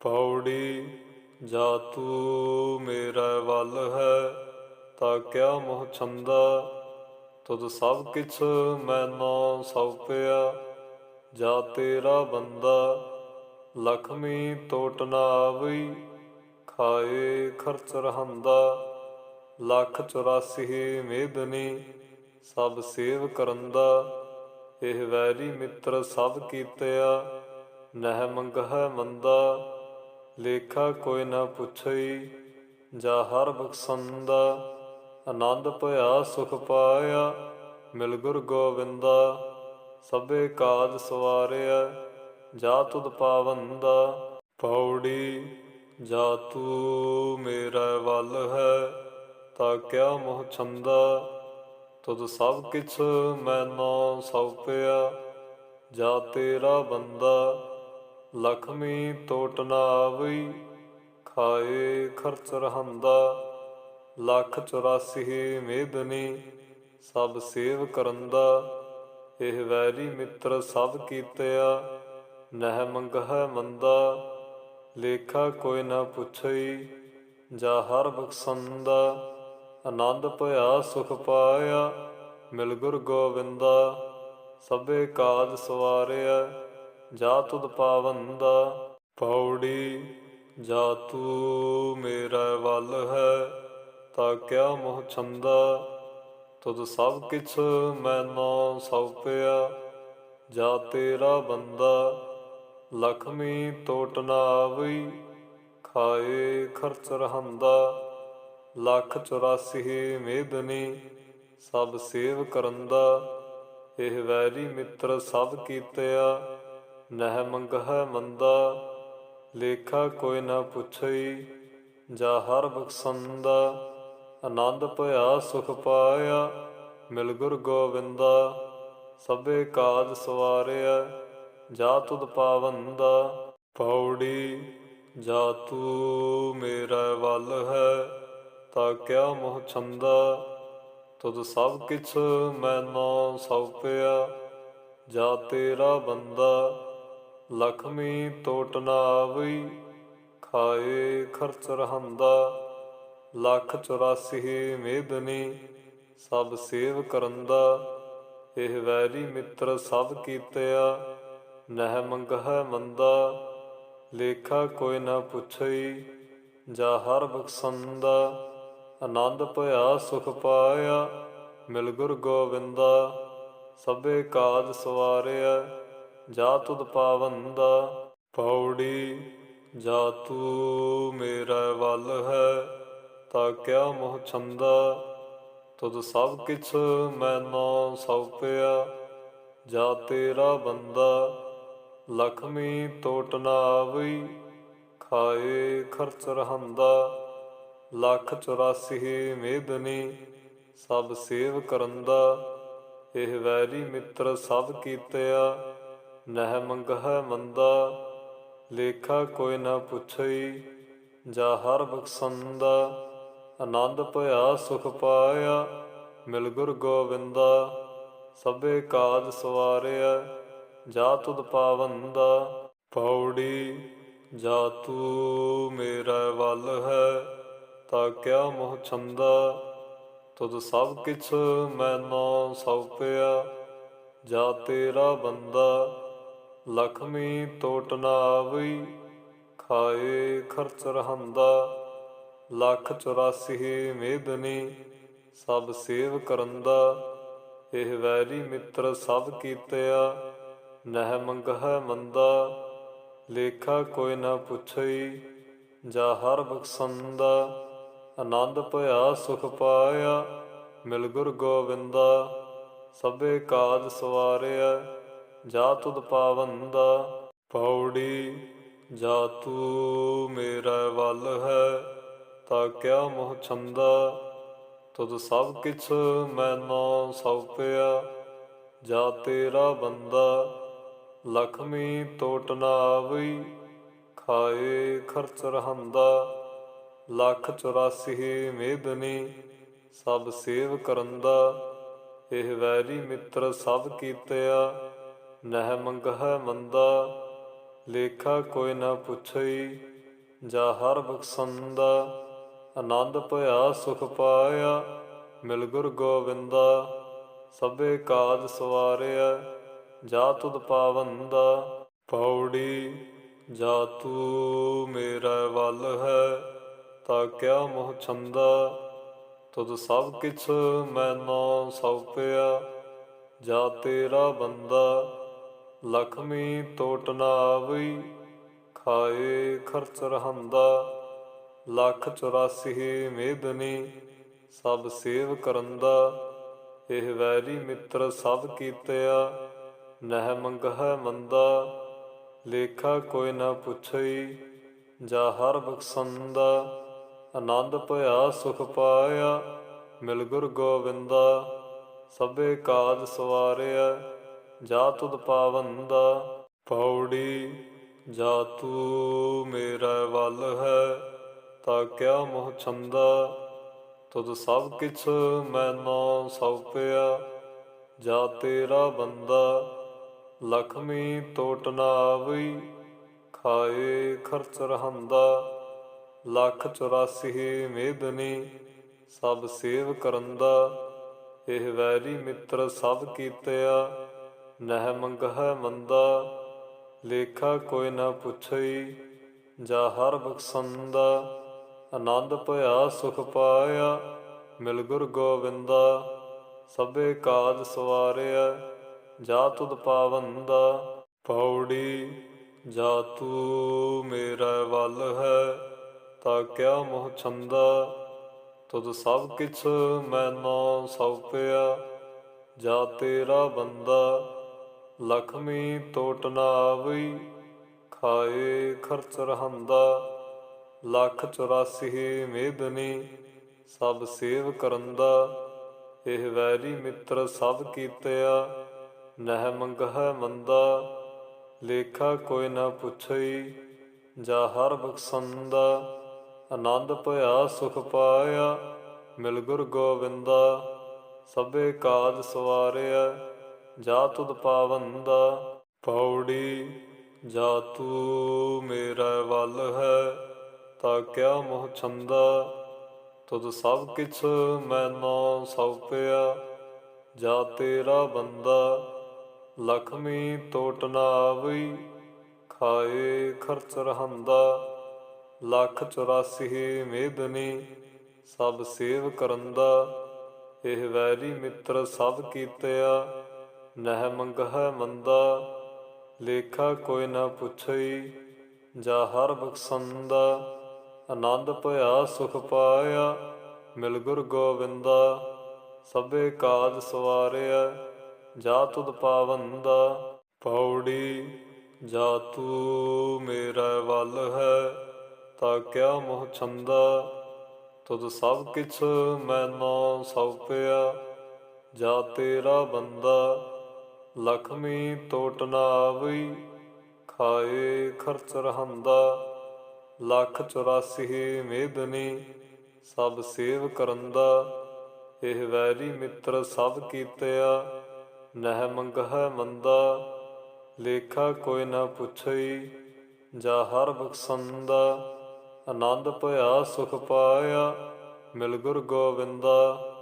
ਪੌੜੀ ਜਾ ਤੂੰ ਮੇਰਾ ਵੱਲ ਹੈ, ਤਾ ਕਿਆ ਮੋਹ ਛੰਦਾ? ਤੁਧ ਸਭ ਕਿਛ ਮੈਨੋ ਸੌਪਿਆ, ਜਾ ਤੇਰਾ ਬੰਦਾ ਲਖਮੀ ਟੋਟ ਨਾ ਆਵਈ ਖਾਏ ਖਰਚ ਰਹੰਦਾ। ਲੱਖ 84 ਮੇਦਨੀ ਸਭ ਸੇਵ ਕਰੰਦਾ, ਇਹ ਵੈਰੀ ਮਿੱਤਰ ਸਭ ਕੀਤਿਆ, ਨਹਿ ਮੰਗਹਿ ਮੰਦਾ। ਲੇਖਾ ਕੋਈ ਨਾ ਪੁੱਛਈ, ਜਾ ਹਰ ਬਖਸ਼ੰਦਾ, ਆਨੰਦ ਭਇਆ ਸੁਖ ਪਾਇਆ, ਮਿਲ ਗੁਰ ਗੋਵਿੰਦਾ, ਸਭੇ ਕਾਜ ਸਵਾਰਿਆ, ਜਾ ਤੁਧ ਪਾਵੰਦਾ। ਪੌੜੀ, ਜਾ ਤੂੰ ਮੇਰਾ ਵੱਲ ਹੈ, ਤਾ ਕਿਆ ਮੋਹ ਛੰਦਾ। ਤੁਧ ਸਭ ਕਿਛ ਮੈਨੋ ਸੌਪਿਆ ਜਾ ਤੇਰਾ ਬੰਦਾ। ਲਖਮੀ ਟੋਟ ਨਾ ਆਵਈ ਖਾਏ ਖਰਚ ਰਹੰਦਾ। ਲੱਖ 84 ਮੇਦਨੀ, ਸਭ ਸੇਵ ਕਰੰਦਾ। ਇਹ ਵੈਰੀ ਮਿੱਤਰ ਸਭ ਕੀਤਿਆ, ਨਹਿ ਮੰਗਹਿ ਮੰਦਾ। ਲੇਖਾ ਕੋਈ ਨਾ ਪੁੱਛਈ, ਜਾ ਹਰ ਬਖਸ਼ੰਦਾ। ਆਨੰਦ ਭਇਆ ਸੁਖ ਪਾਇਆ, ਮਿਲ ਗੁਰ ਗੋਵਿੰਦਾ। ਸਭੇ ਕਾਜ ਸਵਾਰਿਆ ਜਾ ਤੁਧ ਪਾਵੰਦਾ। ਪੌੜੀ, ਜਾ ਤੂੰ ਮੇਰਾ ਵੱਲ ਹੈ, ਤਾ ਕਿਆ ਮੋਹ ਛੰਦਾ। ਤੁਧ ਸਭ ਕਿਛ ਮੈਨੋ ਸੌਪਿਆ, ਜਾ ਤੇਰਾ ਬੰਦਾ। ਲਖਮੀ ਟੋਟ ਨਾ ਆਵਈ, ਖਾਏ ਖਰਚ ਰਹੰਦਾ। ਲੱਖ 84 ਮੇਦਨੀ ਸਭ ਸੇਵ ਕਰੰਦਾ। ਇਹ ਵੈਰੀ ਮਿੱਤਰ ਸਭ ਕੀਤਿਆ ਨਹਿ ਮੰਗਹਿ ਮੰਦਾ, ਲੇਖਾ ਕੋਈ ਨਾ ਪੁੱਛਈ, ਜਾ ਹਰ ਬਖਸ਼ੰਦਾ, ਆਨੰਦ ਭਇਆ ਸੁਖ ਪਾਇਆ, ਮਿਲ ਗੁਰ ਗੋਵਿੰਦਾ, ਸਭੇ ਕਾਜ ਸਵਾਰਿਆ, ਜਾ ਤੁਧ ਪਾਵੰਦਾ। ਪੌੜੀ, ਜਾ ਤੂੰ ਮੇਰਾ ਵੱਲ ਹੈ, ਤਾ ਕਿਆ ਮੋਹ ਛੰਦਾ। ਤੁਧ ਸਭ ਕਿਛ ਮੈਨੋ ਸੌਪਿਆ, ਜਾ ਤੇਰਾ ਬੰਦਾ। ਲਖਮੀ ਟੋਟ ਨਾ ਆਵਈ ਖਾਏ ਖਰਚ ਰਹੰਦਾ ਲੱਖ 84 ਮੇਦਨੀ ਸਭ ਸੇਵ ਕਰੰਦਾ। ਇਹ ਵੈਰੀ ਮਿੱਤਰ ਸਭ ਕੀਤਿਆ, ਨਹਿ ਮੰਗਹਿ ਮੰਦਾ। ਲੇਖਾ ਕੋਈ ਨਾ ਪੁੱਛਈ, ਜਾ ਹਰ ਬਖਸ਼ੰਦਾ। ਆਨੰਦ ਭਇਆ ਸੁਖ ਪਾਇਆ, ਮਿਲ ਗੁਰ ਗੋਵਿੰਦਾ। ਸਭੇ ਕਾਜ ਸਵਾਰਿਆ ਜਾ ਤੁਧ ਪਾਵੰਦਾ ਪੌੜੀ ਜਾ ਤੂੰ ਮੇਰਾ ਵੱਲ ਹੈ, ਤਾ ਕਿਆ ਮੋਹ ਛੰਦਾ। ਤੁਧ ਸਭ ਕਿਛ ਮੈਨੋ ਸੌਪਿਆ, ਜਾ ਤੇਰਾ ਬੰਦਾ। ਲਖਮੀ ਟੋਟ ਨਾ ਆਵਈ, ਖਾਏ ਖਰਚ ਰਹੰਦਾ। ਲੱਖ 84 ਮੇਦਨੀ ਸਭ ਸੇਵ ਕਰੰਦਾ। ਇਹ ਵੈਰੀ ਮਿੱਤਰ ਸਭ ਕੀਤਿਆ। ਨਹਿ ਮੰਗਹਿ ਮੰਦਾ, ਲੇਖਾ ਕੋਈ ਨਾ ਪੁੱਛਈ, ਜਾ ਹਰ ਬਖਸ਼ੰਦਾ, ਆਨੰਦ ਭਇਆ ਸੁਖ ਪਾਇਆ, ਮਿਲ ਗੁਰ ਗੋਵਿੰਦਾ, ਸਭੇ ਕਾਜ ਸਵਾਰਿਆ, ਜਾ ਤੁਧ ਪਾਵੰਦਾ। ਪੌੜੀ, ਜਾ ਤੂੰ ਮੇਰਾ ਵੱਲ ਹੈ, ਤਾ ਕਿਆ ਮੋਹ ਛੰਦਾ। ਤੁਧ ਸਭ ਕਿਛ ਮੈਨੋ ਸੌਪਿਆ ਜਾ ਤੇਰਾ ਬੰਦਾ। ਲਖਮੀ ਟੋਟ ਨਾ ਆਵਈ ਖਾਏ ਖਰਚ ਰਹੰਦਾ। ਲੱਖ 84 ਮੇਦਨੀ, ਸਭ ਸੇਵ ਕਰੰਦਾ। ਇਹ ਵੈਰੀ ਮਿੱਤਰ ਸਭ ਕੀਤਿਆ, ਨਹਿ ਮੰਗਹਿ ਮੰਦਾ। ਲੇਖਾ ਕੋਈ ਨਾ ਪੁੱਛਈ, ਜਾ ਹਰ ਬਖਸ਼ੰਦਾ। ਆਨੰਦ ਭਇਆ ਸੁਖ ਪਾਇਆ, ਮਿਲ ਗੁਰ ਗੋਵਿੰਦਾ। ਸਭੇ ਕਾਜ ਸਵਾਰਿਆ ਜਾ ਤੁਧ ਪਾਵੰਦਾ ਪੌੜੀ, ਜਾ ਤੂੰ ਮੇਰਾ ਵੱਲ ਹੈ, ਤਾ ਕਿਆ ਮੋਹ ਛੰਦਾ? ਤੁਧ ਸਭ ਕਿਛ ਮੈਨੋ ਸੌਪਿਆ, ਜਾ ਤੇਰਾ ਬੰਦਾ ਲਖਮੀ ਟੋਟ ਨਾ ਆਵਈ, ਖਾਏ ਖਰਚ ਰਹੰਦਾ। ਲੱਖ 84 ਮੇਦਨੀ ਸਭ ਸੇਵ ਕਰੰਦਾ, ਇਹ ਵੈਰੀ ਮਿੱਤਰ ਸਭ ਕੀਤਿਆ। ਨਹਿ ਮੰਗਹਿ ਮੰਦਾ, ਲੇਖਾ ਕੋਈ ਨਾ ਪੁੱਛਈ, ਜਾ ਹਰ ਬਖਸ਼ੰਦਾ, ਆਨੰਦ ਭਇਆ ਸੁਖ ਪਾਇਆ, ਮਿਲ ਗੁਰ ਗੋਵਿੰਦਾ, ਸਭੇ ਕਾਜ ਸਵਾਰਿਆ, ਜਾ ਤੁਧ ਪਾਵੰਦਾ। ਪੌੜੀ, ਜਾ ਤੂੰ ਮੇਰਾ ਵੱਲ ਹੈ, ਤਾ ਕਿਆ ਮੋਹ ਛੰਦਾ। ਤੁਧ ਸਭ ਕਿਛ ਮੈਨੋ ਸੌਪਿਆ, ਜਾ ਤੇਰਾ ਬੰਦਾ। ਲਖਮੀ ਟੋਟ ਨਾ ਆਵਈ ਖਾਏ ਖਰਚ ਰਹੰਦਾ। ਲੱਖ 84 ਮੇਦਨੀ, ਸਭ ਸੇਵ ਕਰੰਦਾ। ਇਹ ਵੈਰੀ ਮਿੱਤਰ ਸਭ ਕੀਤਿਆ, ਨਹਿ ਮੰਗਹਿ ਮੰਦਾ। ਲੇਖਾ ਕੋਈ ਨਾ ਪੁੱਛਈ, ਜਾ ਹਰ ਬਖਸ਼ੰਦਾ। ਆਨੰਦ ਭਇਆ ਸੁਖ ਪਾਇਆ, ਮਿਲ ਗੁਰ ਗੋਵਿੰਦਾ। ਸਭੇ ਕਾਜ ਸਵਾਰਿਆ ਜਾ ਤੁਧ ਪਾਵੰਦਾ ਪੌੜੀ ਜਾ ਤੂੰ ਮੇਰਾ ਵੱਲ ਹੈ, ਤਾ ਕਿਆ ਮੋਹ ਛੰਦਾ। ਤੁਧ ਸਭ ਕਿਛ ਮੈਨੋ ਸੌਪਿਆ, ਜਾ ਤੇਰਾ ਬੰਦਾ। ਲਖਮੀ ਟੋਟ ਨਾ ਆਵਈ, ਖਾਏ ਖਰਚ ਰਹੰਦਾ। ਲੱਖ 84 ਮੇਦਨੀ ਸਭ ਸੇਵ ਕਰੰਦਾ। ਇਹ ਵੈਰੀ ਮਿੱਤਰ ਸਭ ਕੀਤਿਆ ਨਹਿ ਮੰਗਹਿ ਮੰਦਾ, ਲੇਖਾ ਕੋਈ ਨਾ ਪੁੱਛਈ, ਜਾ ਹਰ ਬਖਸ਼ੰਦਾ, ਆਨੰਦ ਭਇਆ ਸੁਖ ਪਾਇਆ, ਮਿਲ ਗੁਰ ਗੋਵਿੰਦਾ, ਸਭੇ ਕਾਜ ਸਵਾਰਿਆ, ਜਾ ਤੁਧ ਪਾਵੰਦਾ। ਪੌੜੀ, ਜਾ ਤੂੰ ਮੇਰਾ ਵੱਲ ਹੈ, ਤਾ ਕਿਆ ਮੋਹ ਛੰਦਾ। ਤੁਧ ਸਭ ਕਿਛ ਮੈਨੋ ਸੌਪਿਆ, ਜਾ ਤੇਰਾ ਬੰਦਾ। ਲਖਮੀ ਟੋਟ ਨਾ ਆਵਈ ਖਾਏ ਖਰਚ ਰਹੰਦਾ। ਲੱਖ 84 ਮੇਦਨੀ ਸਭ ਸੇਵ ਕਰੰਦਾ। ਇਹ ਵੈਰੀ ਮਿੱਤਰ ਸਭ ਕੀਤਿਆ, ਨਹਿ ਮੰਗਹਿ ਮੰਦਾ। ਲੇਖਾ ਕੋਈ ਨਾ ਪੁੱਛਈ, ਜਾ ਹਰ ਬਖਸ਼ੰਦਾ। ਆਨੰਦ ਭਇਆ ਸੁਖ ਪਾਇਆ, ਮਿਲ ਗੁਰ ਗੋਵਿੰਦਾ। ਸਭੇ ਕਾਜ ਸਵਾਰਿਆ ਜਾ ਤੁਧ ਪਾਵੰਦਾ ਪੌੜੀ ਜਾ ਤੂੰ ਮੇਰਾ ਵੱਲ ਹੈ, ਤਾਂ ਕਿਆ ਮੋਹ ਛੰਦਾ। ਤੁਧ ਸਭ ਕਿਛ ਮੈਨੋ ਸੌਪਿਆ, ਜਾ ਤੇਰਾ ਬੰਦਾ। ਲਖਮੀ ਟੋਟ ਨਾ ਆਵਈ ਖਾਏ ਖਰਚ ਰਹੰਦਾ। ਲੱਖ 84 ਮੇਦਨੀ ਸਭ ਸੇਵ ਕਰੰਦਾ। ਇਹ ਵੈਰੀ ਮਿੱਤਰ ਸਭ ਕੀਤਿਆ। ਨਹਿ ਮੰਗਹਿ ਮੰਦਾ, ਲੇਖਾ ਕੋਈ ਨਾ ਪੁੱਛਈ, ਜਾ ਹਰ ਬਖਸ਼ੰਦਾ, ਆਨੰਦ ਭਇਆ ਸੁਖ ਪਾਇਆ, ਮਿਲ ਗੁਰ ਗੋਵਿੰਦਾ, ਸਭੇ ਕਾਜ ਸਵਾਰਿਆ, ਜਾ ਤੁਧ ਪਾਵੰਦਾ। ਪੌੜੀ, ਜਾ ਤੂੰ ਮੇਰਾ ਵੱਲ ਹੈ, ਤਾ ਕਿਆ ਮੋਹ ਛੰਦਾ। ਤੁਧ ਸਭ ਕਿਛ ਮੈਨੋ ਸੌਪਿਆ ਜਾ ਤੇਰਾ ਬੰਦਾ। ਲਖਮੀ ਟੋਟ ਨਾ ਆਵਈ ਖਾਏ ਖਰਚ ਰਹੰਦਾ। ਲੱਖ 84 ਮੇਦਨੀ, ਸਭ ਸੇਵ ਕਰੰਦਾ। ਇਹ ਵੈਰੀ ਮਿੱਤਰ ਸਭ ਕੀਤਿਆ, ਨਹਿ ਮੰਗਹਿ ਮੰਦਾ। ਲੇਖਾ ਕੋਈ ਨਾ ਪੁੱਛਈ, ਜਾ ਹਰ ਬਖਸ਼ੰਦਾ। ਆਨੰਦ ਭਇਆ ਸੁਖ ਪਾਇਆ, ਮਿਲ ਗੁਰ ਗੋਵਿੰਦਾ।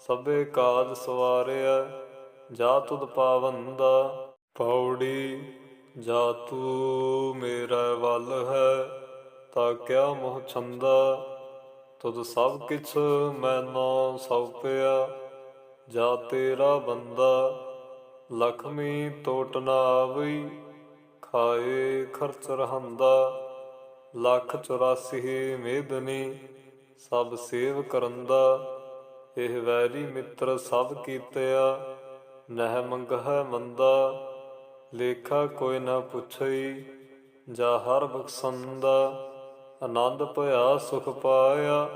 ਸਭੇ ਕਾਜ ਸਵਾਰਿਆ ਜਾ ਤੁਧ ਪਾਵੰਦਾ ਪੌੜੀ, ਜਾ ਤੂੰ ਮੇਰਾ ਵੱਲ ਹੈ, ਤਾ ਕਿਆ ਮੋਹ ਛੰਦਾ? ਤੁਧ ਸਭ ਕਿਛ ਮੈਨੋ ਸੌਪਿਆ, ਜਾ ਤੇਰਾ ਬੰਦਾ ਲਖਮੀ ਟੋਟ ਨਾ ਆਵਈ ਖਾਏ ਖਰਚ ਰਹੰਦਾ। ਲੱਖ 84 ਮੇਦਨੀ ਸਭ ਸੇਵ ਕਰੰਦਾ, ਇਹ ਵੈਰੀ ਮਿੱਤਰ ਸਭ ਕੀਤਿਆ। ਨਹਿ ਮੰਗਹਿ ਮੰਦਾ, ਲੇਖਾ ਕੋਈ ਨਾ ਪੁੱਛਈ, ਜਾ ਹਰ ਬਖਸ਼ੰਦਾ, ਆਨੰਦ ਭਇਆ ਸੁਖ ਪਾਇਆ,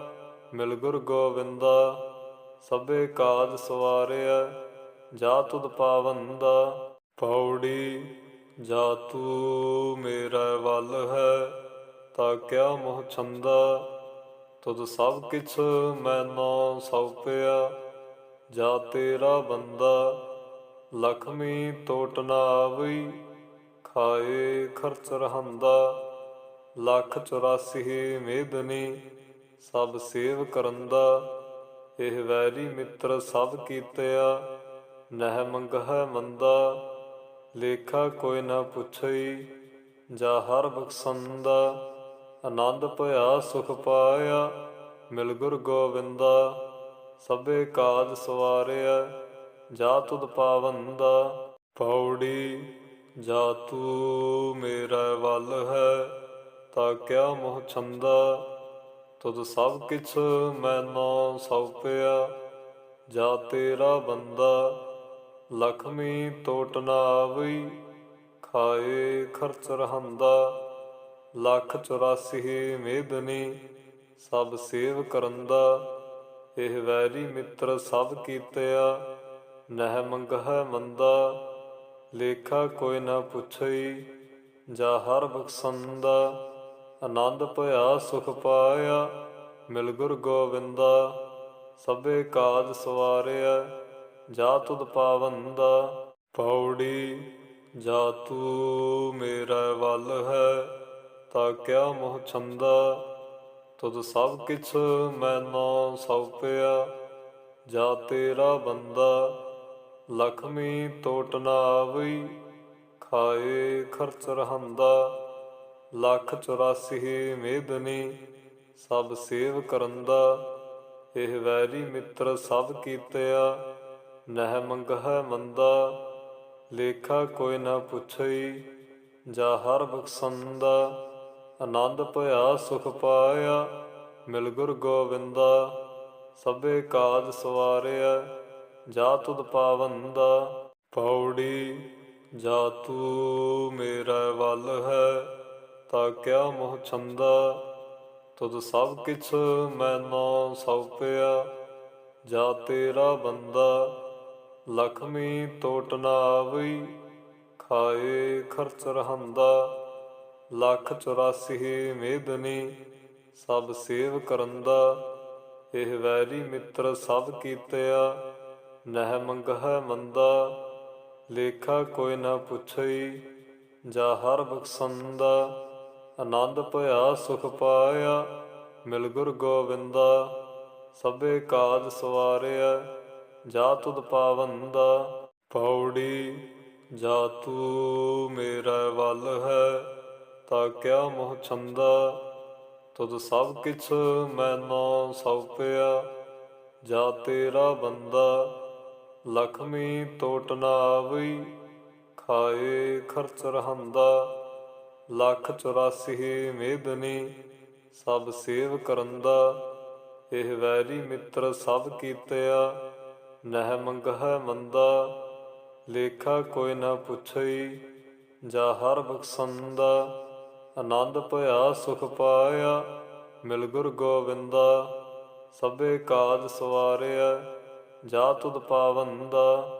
ਮਿਲ ਗੁਰ ਗੋਵਿੰਦਾ, ਸਭੇ ਕਾਜ ਸਵਾਰਿਆ, ਜਾ ਤੁਧ ਪਾਵੰਦਾ। ਪੌੜੀ, ਜਾ ਤੂੰ ਮੇਰਾ ਵੱਲ ਹੈ, ਤਾ ਕਿਆ ਮੋਹ ਛੰਦਾ। ਤੁਧ ਸਭ ਕਿਛ ਮੈਨੋ ਸੌਪਿਆ, ਜਾ ਤੇਰਾ ਬੰਦਾ। ਲਖਮੀ ਟੋਟ ਨਾ ਆਵਈ ਖਾਏ ਖਰਚ ਰਹੰਦਾ। ਲੱਖ 84 ਮੇਦਨੀ, ਸਭ ਸੇਵ ਕਰੰਦਾ। ਇਹ ਵੈਰੀ ਮਿੱਤਰ ਸਭ ਕੀਤਿਆ, ਨਹਿ ਮੰਗਹਿ ਮੰਦਾ। ਲੇਖਾ ਕੋਈ ਨਾ ਪੁੱਛਈ, ਜਾ ਹਰ ਬਖਸ਼ੰਦਾ। ਆਨੰਦ ਭਇਆ ਸੁਖ ਪਾਇਆ, ਮਿਲ ਗੁਰ ਗੋਵਿੰਦਾ। ਸਭੇ ਕਾਜ ਸਵਾਰਿਆ ਜਾ ਤੁਧ ਪਾਵੰਦਾ। ਪੌੜੀ, ਜਾ ਤੂੰ ਮੇਰਾ ਵੱਲ ਹੈ, ਤਾ ਕਿਆ ਮੋਹ ਛੰਦਾ। ਤੁਧ ਸਭ ਕਿਛ ਮੈਨੋ ਸੌਪਿਆ, ਜਾ ਤੇਰਾ ਬੰਦਾ। ਲਖਮੀ ਟੋਟ ਨਾ ਆਵਈ ਖਾਏ ਖਰਚ ਰਹੰਦਾ। ਲੱਖ 84 ਮੇਦਨੀ ਸਭ ਸੇਵ ਕਰੰਦਾ। ਇਹ ਵੈਰੀ ਮਿੱਤਰ ਸਭ ਕੀਤਿਆ। ਨਹਿ ਮੰਗਹਿ ਮੰਦਾ, ਲੇਖਾ ਕੋਈ ਨਾ ਪੁੱਛਈ, ਜਾ ਹਰ ਬਖਸ਼ੰਦਾ, ਆਨੰਦ ਭਇਆ ਸੁਖ ਪਾਇਆ, ਮਿਲ ਗੁਰ ਗੋਵਿੰਦਾ, ਸਭੇ ਕਾਜ ਸਵਾਰਿਆ, ਜਾ ਤੁਧ ਪਾਵੰਦਾ। ਪੌੜੀ, ਜਾ ਤੂੰ ਮੇਰਾ ਵੱਲ ਹੈ, ਤਾ ਕਿਆ ਮੋਹ ਛੰਦਾ। ਤੁਧ ਸਭ ਕਿਛ ਮੈਨੋ ਸੌਪਿਆ ਜਾ ਤੇਰਾ ਬੰਦਾ। ਲਖਮੀ ਟੋਟ ਨਾ ਆਵਈ ਖਾਏ ਖਰਚ ਰਹੰਦਾ। ਲੱਖ 84 ਮੇਦਨੀ ਸਭ ਸੇਵ ਕਰੰਦਾ। ਇਹ ਵੈਰੀ ਮਿੱਤਰ ਸਭ ਕੀਤਿਆ, ਨਹਿ ਮੰਗਹਿ ਮੰਦਾ। ਲੇਖਾ ਕੋਈ ਨਾ ਪੁੱਛਈ, ਜਾ ਹਰ ਬਖਸ਼ੰਦਾ। ਆਨੰਦ ਭਇਆ ਸੁਖ ਪਾਇਆ, ਮਿਲ ਗੁਰ ਗੋਵਿੰਦਾ। ਸਭੇ ਕਾਜ ਸਵਾਰਿਆ ਜਾ ਤੁਧ ਪਾਵੰਦਾ ਪੌੜੀ ਜਾ ਤੂੰ ਮੇਰਾ ਵੱਲ ਹੈ, ਤਾਂ ਕਿਆ ਮੋਹ ਛੰਦਾ? ਤੁਧ ਸਭ ਕਿਛ ਮੈਨੋ ਸੌਪਿਆ, ਜਾ ਤੇਰਾ ਬੰਦਾ, ਲਖਮੀ ਟੋਟ ਨਾ ਆਵਈ, ਖਾਏ ਖਰਚ ਰਹੰਦਾ, ਲੱਖ 84 ਮੇਦਨੀ ਸਭ ਸੇਵ ਕਰੰਦਾ, ਇਹ ਵੈਰੀ ਮਿੱਤਰ ਸਭ ਕੀਤਿਆ ਨਹਿ ਮੰਗਹਿ ਮੰਦਾ, ਲੇਖਾ ਕੋਈ ਨਾ ਪੁੱਛਈ, ਜਾ ਹਰ ਬਖਸ਼ੰਦਾ, ਆਨੰਦ ਭਇਆ ਸੁਖ ਪਾਇਆ, ਮਿਲ ਗੁਰ ਗੋਵਿੰਦਾ, ਸਭੇ ਕਾਜ ਸਵਾਰਿਆ, ਜਾ ਤੁਧ ਪਾਵੰਦਾ। ਪੌੜੀ, ਜਾ ਤੂੰ ਮੇਰਾ ਵੱਲ ਹੈ, ਤਾ ਕਿਆ ਮੋਹ ਛੰਦਾ। ਤੁਧ ਸਭ ਕਿਛ ਮੈਨੋ ਸੌਪਿਆ ਜਾ ਤੇਰਾ ਬੰਦਾ। ਲਖਮੀ ਟੋਟ ਨਾ ਆਵਈ ਖਾਏ ਖਰਚ ਰਹੰਦਾ। ਲੱਖ 84 ਮੇਦਨੀ ਸਭ ਸੇਵ ਕਰੰਦਾ। ਇਹ ਵੈਰੀ ਮਿੱਤਰ ਸਭ ਕੀਤਿਆ, ਨਹਿ ਮੰਗਹਿ ਮੰਦਾ। ਲੇਖਾ ਕੋਈ ਨਾ ਪੁੱਛਈ, ਜਾ ਹਰ ਬਖਸ਼ੰਦਾ। ਆਨੰਦ ਭਇਆ ਸੁਖ ਪਾਇਆ, ਮਿਲ ਗੁਰ ਗੋਵਿੰਦਾ। ਸਭੇ ਕਾਜ ਸਵਾਰਿਆ ਜਾ ਤੁਧ ਪਾਵੰਦਾ